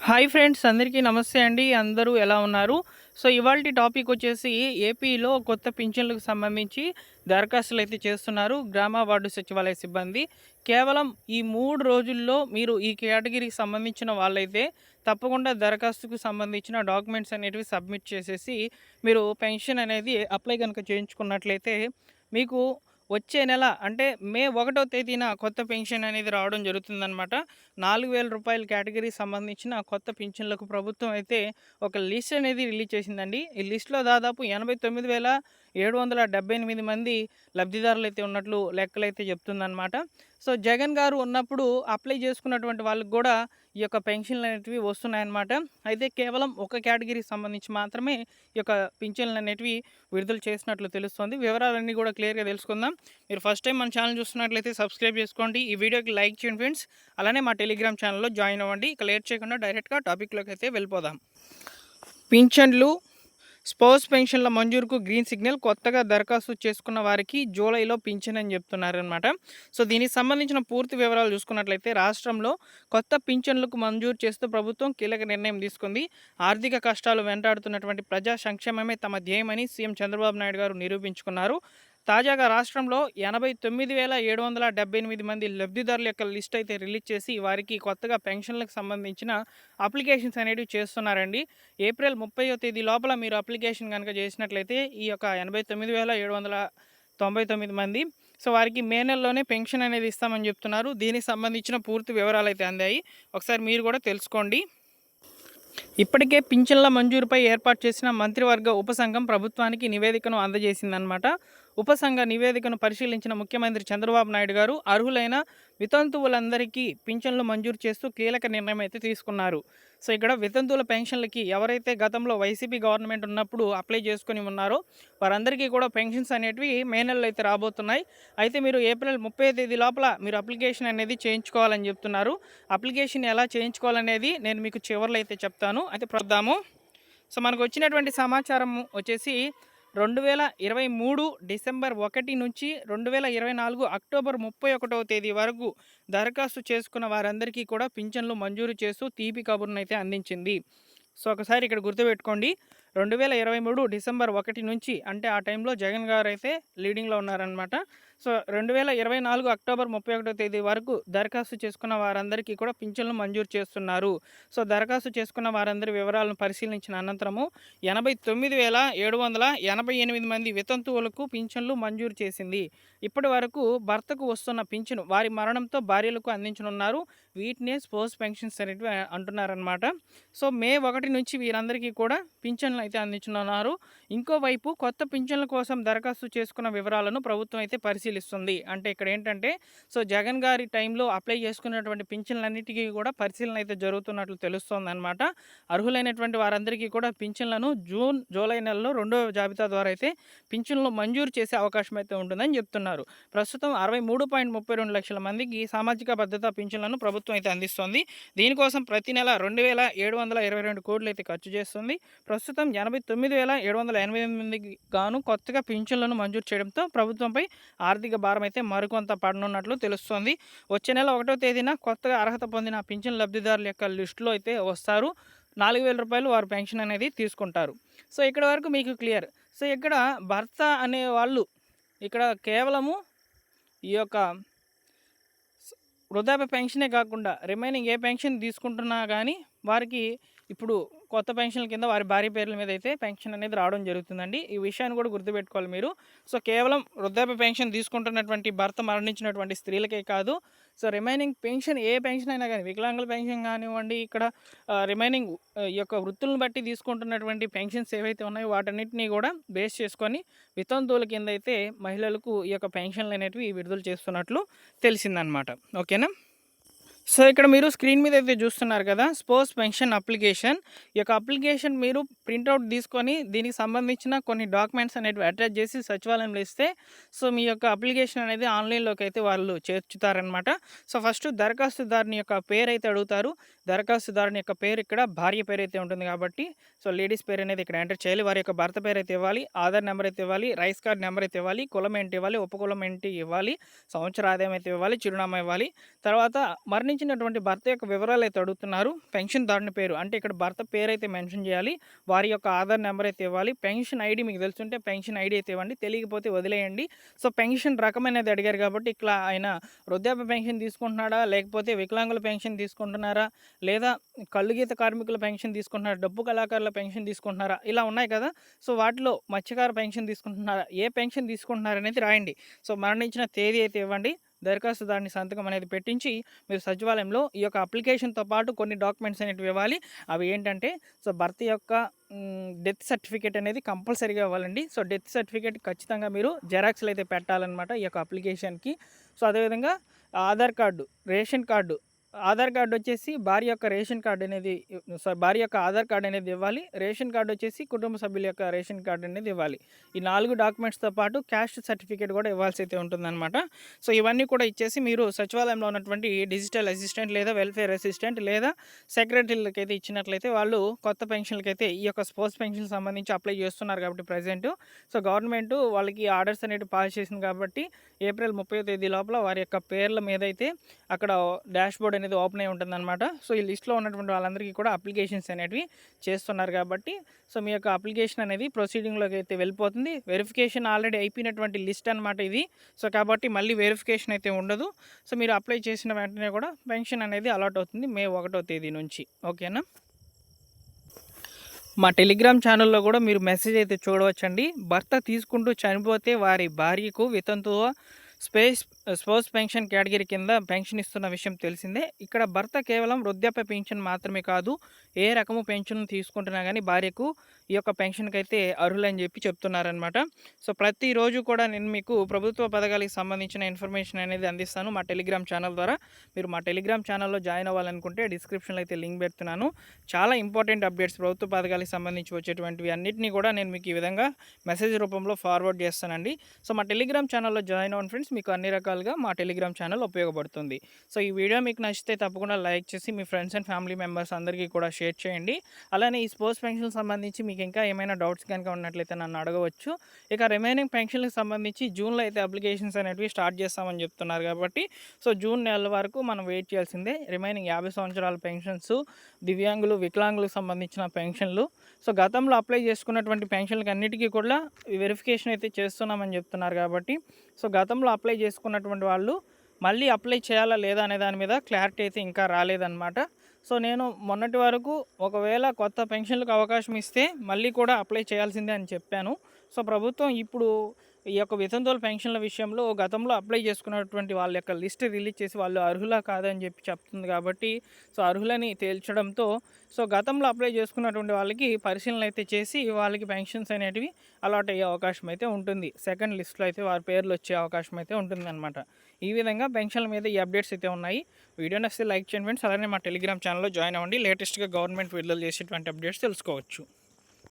Hi friends అందరికీ నమస్తే అండి. అందరూ ఎలా ఉన్నారు? సో ఇవాళ టాపిక్ వచ్చేసి ఏపీలో కొత్త పింఛన్లకు సంబంధించి దరఖాస్తులు అయితే చేస్తున్నారు గ్రామ వార్డు సచివాలయ సిబ్బంది. కేవలం ఈ మూడు రోజుల్లో మీరు ఈ కేటగిరీకి సంబంధించిన వాళ్ళైతే తప్పకుండా దరఖాస్తుకు సంబంధించిన డాక్యుమెంట్స్ అనేటివి సబ్మిట్ చేసేసి మీరు పెన్షన్ అనేది అప్లై కనుక చేయించుకున్నట్లయితే మీకు వచ్చే నెల అంటే మే ఒకటో తేదీన కొత్త పెన్షన్ అనేది రావడం జరుగుతుందన్నమాట. నాలుగు వేల రూపాయల కేటగిరీ సంబంధించిన కొత్త పెన్షన్లకు ప్రభుత్వం అయితే ఒక లిస్ట్ అనేది రిలీజ్ చేసిందండి. ఈ లిస్ట్లో దాదాపు ఎనభై తొమ్మిది వేల ఏడు వందల డెబ్బై ఎనిమిది మంది లబ్ధిదారులు అయితే ఉన్నట్లు లెక్కలు అయితే చెప్తుందన్నమాట. సో జగన్ గారు ఉన్నప్పుడు అప్లై చేసుకున్నటువంటి వాళ్ళకి కూడా ఈ యొక్క పెన్షన్లు అనేటివి వస్తున్నాయన్నమాట. అయితే కేవలం ఒక కేటగిరీకి సంబంధించి మాత్రమే ఈ యొక్క పింఛన్లు అనేటివి విడుదల చేసినట్లు తెలుస్తుంది. వివరాలన్నీ కూడా క్లియర్గా తెలుసుకుందాం. మీరు ఫస్ట్ టైం మన ఛానల్ చూస్తున్నట్లయితే సబ్స్క్రైబ్ చేసుకోండి. ఈ వీడియోకి లైక్ చేయండి ఫ్రెండ్స్. అలానే మా టెలిగ్రామ్ ఛానల్లో జాయిన్ అవ్వండి. ఇక లేట్ చేయకుండా డైరెక్ట్గా టాపిక్లోకి అయితే వెళ్ళిపోదాం. పింఛన్లు స్పౌస్ పెన్షన్ల మంజూరుకు గ్రీన్ సిగ్నల్ కొత్తగా దరఖాస్తు చేసుకున్న వారికి జూలైలో పింఛన్ అని చెప్తున్నారనమాట సో దీనికి సంబంధించిన పూర్తి వివరాలు చూసుకున్నట్లయితే రాష్ట్రంలో కొత్త పింఛన్లకు మంజూరు చేస్తూ ప్రభుత్వం కీలక నిర్ణయం తీసుకుంది. ఆర్థిక కష్టాలు వెంటాడుతున్నటువంటి ప్రజా సంక్షేమమే తమ ధ్యేయమని సీఎం చంద్రబాబు నాయుడు గారు నిరూపించుకున్నారు. తాజాగా రాష్ట్రంలో ఎనభై తొమ్మిది వేల ఏడు వందల డెబ్బై ఎనిమిది మంది లబ్ధిదారుల యొక్క లిస్ట్ అయితే రిలీజ్ చేసి వారికి కొత్తగా పెన్షన్లకు సంబంధించిన అప్లికేషన్స్ అనేవి చేస్తున్నారండి. ఏప్రిల్ ముప్పైో తేదీ లోపల మీరు అప్లికేషన్ కనుక చేసినట్లయితే ఈ యొక్క ఎనభై తొమ్మిది వేల ఏడు వందల తొంభై తొమ్మిది మంది సో వారికి మే నెలలోనే పెన్షన్ అనేది ఇస్తామని చెప్తున్నారు. దీనికి సంబంధించిన పూర్తి వివరాలు అయితే అందాయి. ఒకసారి మీరు కూడా తెలుసుకోండి. ఇప్పటికే పింఛన్ల మంజూరుపై ఏర్పాటు చేసిన మంత్రివర్గ ఉపసంఘం ప్రభుత్వానికి నివేదికను అందజేసిందనమాట ఉపసంఘ నివేదికను పరిశీలించిన ముఖ్యమంత్రి చంద్రబాబు నాయుడు గారు అర్హులైన వితంతువులందరికీ పింఛన్లు మంజూరు చేస్తూ కీలక నిర్ణయం అయితే తీసుకున్నారు. సో ఇక్కడ వితంతువుల పెన్షన్లకి ఎవరైతే గతంలో వైసీపీ గవర్నమెంట్ ఉన్నప్పుడు అప్లై చేసుకుని ఉన్నారో వారందరికీ కూడా పెన్షన్స్ అనేటివి మే నెలలో అయితే రాబోతున్నాయి. అయితే మీరు ఏప్రిల్ ముప్పై తేదీ లోపల మీరు అప్లికేషన్ అనేది చేయించుకోవాలని చెప్తున్నారు. అప్లికేషన్ ఎలా చేయించుకోవాలనేది నేను మీకు చివరిలో అయితే చెప్తాను. అయితే ప్రద్దాము. సో మనకు వచ్చినటువంటి సమాచారం వచ్చేసి రెండు వేల ఇరవై మూడు డిసెంబర్ ఒకటి నుంచి రెండు వేల ఇరవై నాలుగు అక్టోబర్ ముప్పై ఒకటవ తేదీ వరకు దరఖాస్తు చేసుకున్న వారందరికీ కూడా పింఛన్లు మంజూరు చేస్తూ తీపి కబుర్ను అయితే అందించింది. సో ఒకసారి ఇక్కడ గుర్తుపెట్టుకోండి. రెండు వేల ఇరవై మూడు డిసెంబర్ ఒకటి నుంచి అంటే ఆ టైంలో జగన్ గారు అయితే లీడింగ్లో ఉన్నారనమాట సో రెండు వేల ఇరవై నాలుగు అక్టోబర్ ముప్పై ఒకటో తేదీ వరకు దరఖాస్తు చేసుకున్న వారందరికీ కూడా పింఛన్లు మంజూరు చేస్తున్నారు. సో దరఖాస్తు చేసుకున్న వారందరి వివరాలను పరిశీలించిన అనంతరము ఎనభై తొమ్మిది వేల ఏడు వందల ఎనభై ఎనిమిది మంది వితంతువులకు పింఛన్లు మంజూరు చేసింది. ఇప్పటి వరకు భర్తకు వస్తున్న పింఛను వారి మరణంతో భార్యలకు అందించనున్నారు. వీటినే స్పోర్ట్స్ పెన్షన్స్ అనేటివి అంటున్నారనమాట సో మే ఒకటి నుంచి వీరందరికీ కూడా పింఛన్లు అయితే అందించనున్నారు. ఇంకోవైపు కొత్త పింఛన్ల కోసం దరఖాస్తు చేసుకున్న వివరాలను ప్రభుత్వం అయితే పరిశీలిస్తుంది. అంటే ఇక్కడ ఏంటంటే సో జగన్ గారి టైంలో అప్లై చేసుకున్నటువంటి పింఛన్లన్నిటికీ కూడా పరిశీలన అయితే జరుగుతున్నట్లు తెలుస్తోందనమాట అర్హులైనటువంటి వారందరికీ కూడా పింఛన్లను జూన్ జూలై నెలలో రెండో జాబితా ద్వారా అయితే పింఛన్లు మంజూరు చేసే అవకాశం అయితే ఉంటుందని చెప్తున్నారు. ప్రస్తుతం అరవై మూడు పాయింట్ ముప్పై రెండు లక్షల మందికి సామాజిక భద్రతా పింఛన్లను ప్రభుత్వం అయితే అందిస్తోంది. దీనికోసం ప్రతి నెల రెండు వేల ఏడు వందల ఇరవై రెండు కోట్లు అయితే ఖర్చు చేస్తుంది. ప్రస్తుతం ఎనభై తొమ్మిది వేల ఏడు వందల ఎనభై ఎనిమిదికి గాను కొత్తగా పింఛన్లను మంజూరు చేయడంతో ప్రభుత్వంపై ఆర్థిక భారం అయితే మరికొంత పడనున్నట్లు తెలుస్తోంది. వచ్చే నెల ఒకటో తేదీన కొత్తగా అర్హత పొందిన పింఛన్ లబ్ధిదారుల యొక్క లిస్టులో అయితే వస్తారు. నాలుగు వేల రూపాయలు వారు పెన్షన్ అనేది తీసుకుంటారు. సో ఇక్కడ వరకు మీకు క్లియర్. సో ఇక్కడ భర్త అనే వాళ్ళు ఇక్కడ కేవలము ఈ యొక్క వృద్ధాప్య పెన్షనే కాకుండా రిమైనింగ్ ఏ పెన్షన్ తీసుకుంటున్నా కానీ వారికి ఇప్పుడు కొత్త పెన్షన్ల కింద వారి భార్య పేర్ల మీద అయితే పెన్షన్ అనేది రావడం జరుగుతుందండి. ఈ విషయాన్ని కూడా గుర్తుపెట్టుకోవాలి మీరు. సో కేవలం వృద్ధాప్య పెన్షన్ తీసుకుంటున్నటువంటి భర్త మరణించినటువంటి స్త్రీలకే కాదు. సో రిమైనింగ్ పెన్షన్ ఏ పెన్షన్ అయినా కానీ వికలాంగుల పెన్షన్ కానివ్వండి ఇక్కడ రిమైనింగ్ ఈ యొక్క వృత్తులను బట్టి తీసుకుంటున్నటువంటి పెన్షన్స్ ఏవైతే ఉన్నాయో వాటన్నిటిని కూడా బేస్ చేసుకొని వితంతువుల కింద అయితే మహిళలకు ఈ యొక్క పెన్షన్లు అనేటివి విడుదల చేస్తున్నట్లు తెలిసిందనమాట. ఓకేనా? సో ఇక్కడ మీరు స్క్రీన్ మీద అయితే చూస్తున్నారు కదా స్పోర్ట్స్ పెన్షన్ అప్లికేషన్. ఈ యొక్క అప్లికేషన్ మీరు ప్రింట్అవుట్ తీసుకొని దీనికి సంబంధించిన కొన్ని డాక్యుమెంట్స్ అనేవి అటాచ్ చేసి సచివాలయంలో ఇస్తే సో మీ యొక్క అప్లికేషన్ అనేది ఆన్లైన్లోకి అయితే వాళ్ళు చేర్చుతారనమాట సో ఫస్ట్ దరఖాస్తుదారుని యొక్క పేరు అయితే అడుగుతారు. దరఖాస్తుదారుని యొక్క పేరు ఇక్కడ భార్య పేరు అయితే ఉంటుంది కాబట్టి సో లేడీస్ పేరు అనేది ఇక్కడ ఎంటర్ చేయాలి. వారి యొక్క భర్త పేరు అయితే ఇవ్వాలి. ఆధార్ నెంబర్ అయితే ఇవ్వాలి. రైస్ కార్డ్ నెంబర్ అయితే ఇవ్వాలి. కులం ఏంటి ఇవ్వాలి. ఉపకులం ఏంటి ఇవ్వాలి. సంవత్సర ఆదాయం అయితే ఇవ్వాలి. చిరునామా ఇవ్వాలి. తర్వాత మరణి మరణించినటువంటి భర్త యొక్క వివరాలు అయితే అడుగుతున్నారు. పెన్షన్ దారుని పేరు. అంటే ఇక్కడ భర్త పేరు అయితే మెన్షన్ చేయాలి. వారి యొక్క ఆధార్ నెంబర్ అయితే ఇవ్వాలి. పెన్షన్ ఐడి మీకు తెలుసుంటే పెన్షన్ ఐడి అయితే ఇవ్వండి. తెలియకపోతే వదిలేయండి. సో పెన్షన్ రకం అనేది అడిగారు కాబట్టి ఇట్లా ఆయన వృద్ధాప్య పెన్షన్ తీసుకుంటున్నాడా? లేకపోతే వికలాంగుల పెన్షన్ తీసుకుంటున్నారా? లేదా కళ్ళు గీత కార్మికుల పెన్షన్ తీసుకుంటున్నారా? డబ్బు కళాకారుల పెన్షన్ తీసుకుంటున్నారా? ఇలా ఉన్నాయి కదా. సో వాటిలో మత్స్యకార పెన్షన్ తీసుకుంటున్నారా? ఏ పెన్షన్ తీసుకుంటున్నారనేది రాయండి. సో మరణించిన తేదీ అయితే ఇవ్వండి. దరఖాస్తుదారుని సంతకం అనేది పెట్టించి మీరు సచివాలయంలో ఈ యొక్క అప్లికేషన్తో పాటు కొన్ని డాక్యుమెంట్స్ అనేటివి ఇవ్వాలి. అవి ఏంటంటే సో భర్త యొక్క డెత్ సర్టిఫికేట్ అనేది కంపల్సరీగా ఇవ్వాలండి. సో డెత్ సర్టిఫికేట్ ఖచ్చితంగా మీరు జెరాక్స్లు అయితే పెట్టాలన్నమాట ఈ యొక్క అప్లికేషన్కి. సో అదేవిధంగా Aadhaar card ration card Aadhaar card వచ్చేసి భార్య యొక్క రేషన్ కార్డు అనేది సారీ భార్య యొక్క ఆధార్ కార్డు అనేది ఇవ్వాలి. రేషన్ కార్డు వచ్చేసి కుటుంబ సభ్యుల యొక్క రేషన్ కార్డు అనేది ఇవ్వాలి. ఈ నాలుగు డాక్యుమెంట్స్తో పాటు క్యాస్ట్ సర్టిఫికేట్ కూడా ఇవ్వాల్సి అయితే ఉంటుందన్నమాట. సో ఇవన్నీ కూడా ఇచ్చేసి మీరు సచివాలయంలో ఉన్నటువంటి డిజిటల్ అసిస్టెంట్ లేదా వెల్ఫేర్ అసిస్టెంట్ లేదా సెక్రటరీలకు అయితే ఇచ్చినట్లయితే వాళ్ళు కొత్త పెన్షన్లకి అయితే ఈ యొక్క స్పోర్ట్స్ పెన్షన్ సంబంధించి అప్లై చేస్తున్నారు కాబట్టి ప్రజెంట్. సో గవర్నమెంట్ వాళ్ళకి ఆర్డర్స్ అనేవి పాస్ చేసింది కాబట్టి ఏప్రిల్ ముప్పై తేదీ లోపల వారి యొక్క పేర్ల మీద అయితే అక్కడ డాష్ బోర్డ్ అనేది ఓపెన్ అయి ఉంటుందన్నమాట. సో ఈ లిస్ట్లో ఉన్నటువంటి వాళ్ళందరికీ కూడా అప్లికేషన్స్ అనేవి చేస్తున్నారు కాబట్టి సో మీ యొక్క అప్లికేషన్ అనేది ప్రొసీడింగ్లోకి అయితే వెళ్ళిపోతుంది. వెరిఫికేషన్ ఆల్రెడీ అయిపోయినటువంటి లిస్ట్ అనమాట ఇది. సో కాబట్టి మళ్ళీ వెరిఫికేషన్ అయితే ఉండదు. సో మీరు అప్లై చేసిన వెంటనే కూడా పెన్షన్ అనేది అలాట్ అవుతుంది మే ఒకటో తేదీ నుంచి. ఓకేనా? మా టెలిగ్రామ్ ఛానల్లో కూడా మీరు మెసేజ్ అయితే చూడవచ్చండి. భర్త తీసుకుంటూ చనిపోతే వారి భార్యకు వితంతువ స్పేస్ స్పోర్ట్స్ పెన్షన్ కేటగిరీ కింద పెన్షన్ ఇస్తున్న విషయం తెలిసిందే. ఇక్కడ భర్త కేవలం వృద్ధాప్య పెన్షన్ మాత్రమే కాదు ఏ రకము పెన్షన్ తీసుకుంటున్నా కానీ భార్యకు ఈ యొక్క పెన్షన్కి అయితే అర్హులని చెప్పి చెప్తున్నారనమాట సో ప్రతిరోజు కూడా నేను మీకు ప్రభుత్వ పథకాలకు సంబంధించిన ఇన్ఫర్మేషన్ అనేది అందిస్తాను మా టెలిగ్రామ్ ఛానల్ ద్వారా. మీరు మా టెలిగ్రామ్ ఛానల్లో జాయిన్ అవ్వాలనుకుంటే డిస్క్రిప్షన్లో అయితే లింక్ పెడుతున్నాను. చాలా ఇంపార్టెంట్ అప్డేట్స్ ప్రభుత్వ పథకాలకు సంబంధించి వచ్చేటువంటివి అన్నింటినీ కూడా నేను మీకు ఈ విధంగా మెసేజ్ రూపంలో ఫార్వర్డ్ చేస్తానండి. సో మా టెలిగ్రామ్ ఛానల్లో జాయిన్ అవ్వండి ఫ్రెండ్స్. మీకు అన్ని రకాలుగా మా టెలిగ్రామ్ ఛానల్ ఉపయోగపడుతుంది. సో ఈ వీడియో మీకు నచ్చితే తప్పకుండా లైక్ చేసి మీ ఫ్రెండ్స్ అండ్ ఫ్యామిలీ మెంబర్స్ అందరికీ కూడా షేర్ చేయండి. అలానే ఈ స్పోర్ట్స్ పెన్షన్ సంబంధించి మీకు ఇంకా ఏమైనా డౌట్స్ కనుక ఉన్నట్లయితే నన్ను అడగవచ్చు. ఇక రిమైనింగ్ పెన్షన్లకు సంబంధించి జూన్లో అయితే అప్లికేషన్స్ అనేవి స్టార్ట్ చేస్తామని చెప్తున్నారు కాబట్టి సో జూన్ నెల వరకు మనం వెయిట్ చేయాల్సిందే. రిమైనింగ్ యాభై సంవత్సరాల పెన్షన్స్ దివ్యాంగులు వికలాంగులకు సంబంధించిన పెన్షన్లు. సో గతంలో అప్లై చేసుకున్నటువంటి పెన్షన్లకు అన్నిటికీ కూడా వెరిఫికేషన్ అయితే చేస్తున్నామని చెప్తున్నారు కాబట్టి సో గతంలో అప్లై చేసుకున్నటువంటి వాళ్ళు మళ్ళీ అప్లై చేయాలా లేదా అనే దాని మీద క్లారిటీ అయితే ఇంకా రాలేదన్నమాట. సో నేను మొన్నటి వరకు ఒకవేళ కొత్త పెన్షన్లకు అవకాశం ఇస్తే మళ్ళీ కూడా అప్లై చేయాల్సిందే అని చెప్పాను. సో ప్రభుత్వం ఇప్పుడు ఈ యొక్క వితంతువుల పెన్షన్ల విషయంలో గతంలో అప్లై చేసుకున్నటువంటి వాళ్ళ యొక్క లిస్ట్ రిలీజ్ చేసి వాళ్ళు అర్హులా కాదని చెప్పి చెప్తుంది కాబట్టి సో అర్హులని తేల్చడంతో సో గతంలో అప్లై చేసుకున్నటువంటి వాళ్ళకి పరిశీలన అయితే చేసి వాళ్ళకి పెన్షన్స్ అనేటివి అలాట్ అయ్యే అవకాశం అయితే ఉంటుంది. సెకండ్ లిస్ట్లో అయితే వారి పేర్లు వచ్చే అవకాశం అయితే ఉంటుంది అనమాట ఈ విధంగా పెన్షన్ల మీద ఈ అప్డేట్స్ అయితే ఉన్నాయి. వీడియో నచ్చితే లైక్ చేయండి ఫ్రెండ్స్. అలానే మా టెలిగ్రామ్ ఛానల్లో జాయిన్ అవ్వండి. లేటెస్ట్గా గవర్నమెంట్ విడుదల చేసేటువంటి అప్డేట్స్ తెలుసుకోవచ్చు.